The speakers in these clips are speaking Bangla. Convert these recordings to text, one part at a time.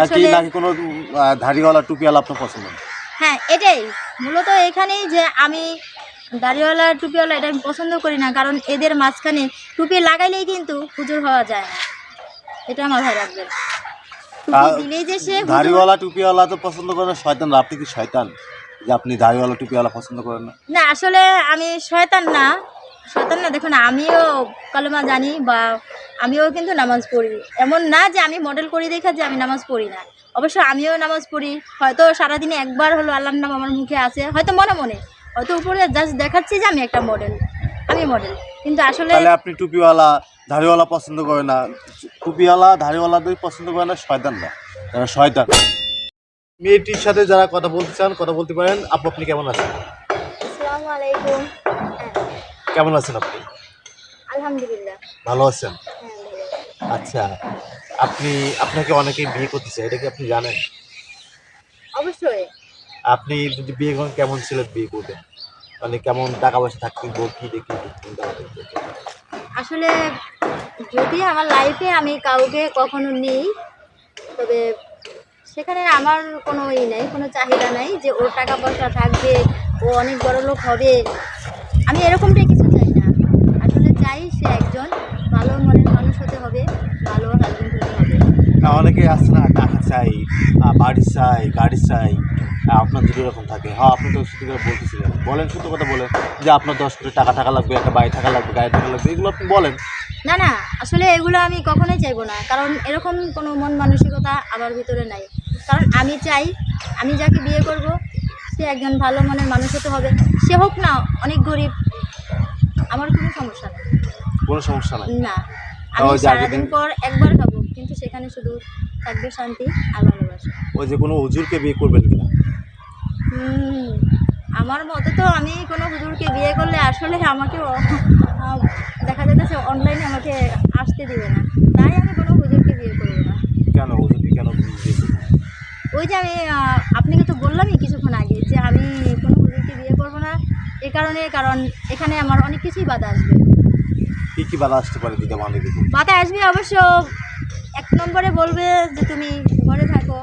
নাকি আসলে- নাকি কোনো আহ, ধাড়িওয়ালা টুপিওয়ালা আপনার পছন্দ? না? হ্যাঁ এটাই। মূলত এখানেই যে আমি দাড়িওয়ালা টুপিওয়ালা এটা আমি পছন্দ করি না কারণ এদের মাঝখানে টুপি লাগাইলেই কিন্তু হুজুর হওয়া যায় না। এটা মাথায় রাখবেন টুপি আহ, দিলেই যে সে হুজুর- ধাড়িওয়ালা টুপিওয়ালা তো পছন্দ করেন না শয়তান আপনি কি শয়তান যে আপনি ধাড়িওয়ালা টুপিওয়ালা পছন্দ করেন না? না আসলে আমি শয়তান না শয়তান না দেখুন আমিও কালেমা জানি বা আমিও কিন্তু নামাজ পড়ি। এমন না যে আমি মডেল করি দেখা যে আমি নামাজ পড়ি না। অবশ্য আমিও নামাজ পড়ি। হয়তো সারাদিনে একবার হলো আল্লাহর নাম আমার মুখে আছে হয়তো মনে মনে। হয়তো উপরে জাস্ট দেখাচ্ছি যে আমি একটা মডেল আমি মডেল কিন্তু আসলে আপনি টুপিওয়ালা ধাড়িওয়ালা পছন্দ করেন না? টুপিওয়ালা ধাড়িওয়ালাদের পছন্দ করে না শয়তান না? তারা শয়তান। মেয়েটির সাথে যারা কথা বলতে চান কথা বলতে পারেন। আপু আপনি কেমন আছেন? আসসালামু আলাইকুম। কেমন আছেন আপনি? আলহামদুলিল্লাহ। ভালো আছেন? হ্যাঁ আচ্ছা আপনি আপনাকে অনেকেই বিয়ে করতেছে এটা কি আপনি জানেন? অবশ্যই। আপনি যদি বিয়ে করেন কেমন ছেলে বিয়ে করবেন? মানে কেমন টাকা পয়সা থাকতে কি দেখি আসলে যদি আমার লাইফে আমি কাউকে কখনো নেই তবে সেখানে আমার কোনো ই নেই কোনো চাহিদা নাই যে ওর টাকা পয়সা থাকবে ও অনেক বড় লোক হবে। আমি এরকমটাই কিছু সে একজন ভালো মনের মানুষ হতে হবে ভালো হাজবেন্ড হতে হবে। অনেকে আছে না টাকা চাই বাড়ি চাই গাড়ি চাই আপনার যদি এরকম থাকে। হ্যাঁ আপনি তো সত্যি করে বলতেছিলেন। বলেন সত্য কথা বলেন যে আপনার দশ কোটি টাকা টাকা লাগবে একটা বাড়ি টাকা লাগবে গাড়ি টাকা লাগবে এগুলো আপনি বলেন। না না আসলে এগুলো আমি কখনোই চাইব না কারণ এরকম কোনো মন মানসিকতা আমার ভিতরে নাই। কারণ আমি চাই আমি যাকে বিয়ে করব সে একজন ভালো মনের মানুষ হতে হবে। সে হোক না অনেক গরিব আমার কোনো সমস্যা নেই। কোনো সমস্যা নাই। না আমি সারাদিন পর একবার খাব কিন্তু সেখানে শুধু থাকবে শান্তি আর ভালোবাসা। ওই যে কোনো হুজুরকে বিয়ে করবেন কিনা? আমার মতে তো আমি কোনো হুজুরকে বিয়ে করলে আসলে আমাকে দেখা যাচ্ছে অনলাইনে আমাকে আসতে দিবে না। তাই আমি কোনো হুজুরকে বিয়ে করব না। কেন হুজুরকে কেন ওই যে আমি আপনাকে তো বললামই কিছুক্ষণ আগে যে আমি কোনো হুজুরকে বিয়ে করব না। এ কারণে কারণ এখানে আমার অনেক কিছুই বাধা আসবে। কি কি বাধা আসতে পারে দিদা দেখুন বাধা আসবে অবশ্য এক নম্বরে বলবে যে তুমি ঘরে থাকো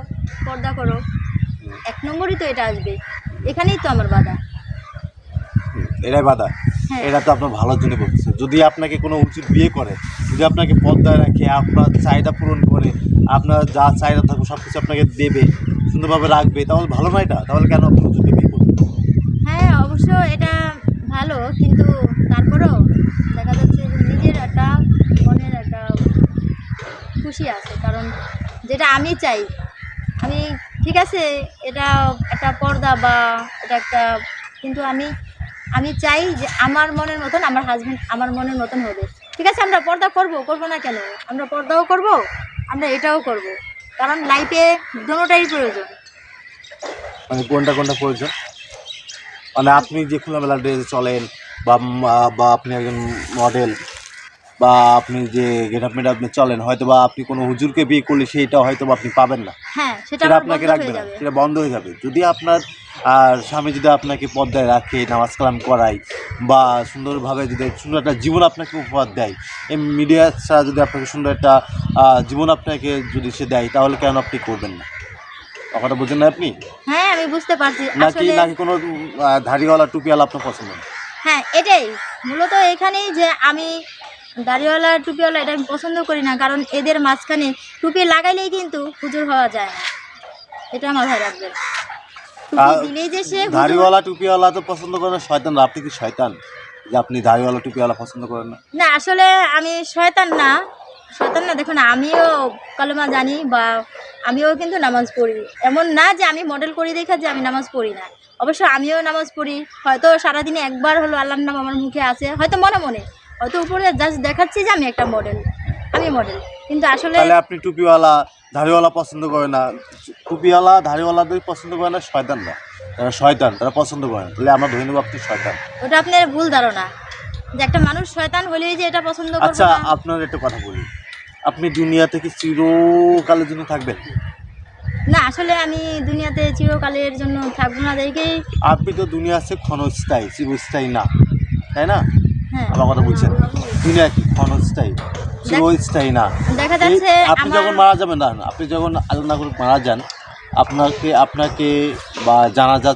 পর্দা করো। এক নম্বরই তো এটা আসবে। এখানেই তো আমার বাধা। এটাই বাধা। হ্যাঁ। এটা তো আপনার ভালোর জন্য বলতেছে। যদি আপনাকে কোনো উচিত বিয়ে করে যদি আপনাকে পর্দায় রাখে আপনার চাহিদা পূরণ করে আপনার যা চাহিদা থাকবে সব কিছু আপনাকে দেবে সুন্দরভাবে রাখবে তাহলে ভালো না এটা? তাহলে কেন আপনার উচিত বিয়ে করবেন হ্যাঁ অবশ্য এটা ভালো কিন্তু তারপরেও দেখা যাচ্ছে যে নিজের একটা মনের একটা খুশি আছে কারণ যেটা আমি চাই। আমি, ঠিক আছে, এটা একটা পর্দা বা এটা একটা, কিন্তু আমি আমি চাই যে আমার মনের মতন আমার হাজব্যান্ড আমার মনের মতন হবে। ঠিক আছে, আমরা পর্দা করব করব না কেন? আমরা পর্দাও করব, আমরা এটাও করব। কারণ লাইফে দোনোটাই প্রয়োজন। মানে কোনটা কোনটা প্রয়োজন? মানে আপনি যে খোলামেলা ড্রেসে চলেন, বা বা আপনি একজন মডেল বা আপনি যে গেট মেট আপনি চলেন হয়তো বা আপনি কোনো হুজুরকে বিয়ে করলে সেইটা হয়তো বা আপনি পাবেন না। হ্যাঁ সেটা সেটা আপনাকে রাখবে না সেটা বন্ধ হয়ে যাবে। যদি আপনার আর স্বামী যদি আপনাকে পর্দায় রাখে নামাজ কালাম করায় বা সুন্দরভাবে যদি সুন্দর একটা জীবন আপনাকে উপহার দেয় এই মিডিয়া ছাড়া যদি আপনাকে সুন্দর একটা জীবন আপনাকে যদি সে দেয় তাহলে কেন আপনি করবেন না? কথাটা বুঝেন না আপনি? হ্যাঁ আমি বুঝতে পারছি। নাকি নাকি কোনো ধাড়িওয়ালা টুপিওয়ালা আপনার পছন্দ? হ্যাঁ এটাই। মূলত এখানেই যে আমি দাড়িওয়ালা টুপিওয়ালা এটা আমি পছন্দ করি না কারণ এদের মাঝখানে টুপি লাগাইলেই কিন্তু হুজুর হওয়া যায়। না এটা মাথায় রাখবেন টুপি দিলেই যে সে হুজুর- ধাড়িওয়ালা টুপিওয়ালা তো পছন্দ করেন না শয়তান। আপনি কি শয়তান যে আপনি ধাড়িওয়ালা টুপিওয়ালা পছন্দ করেন না? না আসলে আমি শয়তান না। শয়তান না দেখুন আমিও কালেমা জানি বা আমিও কিন্তু নামাজ পড়ি। এমন না যে আমি মডেল করি দেখা যে আমি নামাজ পড়ি না। অবশ্য আমিও নামাজ পড়ি। হয়তো সারাদিনে একবার হলো আল্লাহর নাম আমার মুখে আছে হয়তো মনে মনে। হয়তো উপরে জাস্ট দেখাচ্ছি যে আমি একটা মডেল আমি মডেল কিন্তু আসলে তাহলে আপনি টুপিওয়ালা ধাড়িওয়ালা পছন্দ করেন না। টুপিওয়ালা ধাড়িওয়ালাদের পছন্দ করেন না শয়তান না। তারা শয়তান তারা পছন্দ করেন। তাহলে আমরা ধরে নেব আপনি শয়তান। ওটা আপনার ভুল ধারণা। যে একটা মানুষ শয়তান হলেই যে এটা পছন্দ করবে আচ্ছা না। আপনার একটা কথা বলি। আপনি দুনিয়াতে কি চিরকালের জন্য থাকবেন? না আসলে আমি দুনিয়াতে চিরকালের জন্য থাকব না। দেখেই আপনি তো দুনিয়া আছে ক্ষণস্থায়ী চিরস্থায়ী না। তাই না? আমার কথা বলছেন দুনিয়া কি? ক্ষণস্থায়ী চিরস্থায়ী না। আপনি যখন মারা যাবেন না আপনি যখন আল্লাহ মারা যান আপনাকে আপনাকে বা জানাজা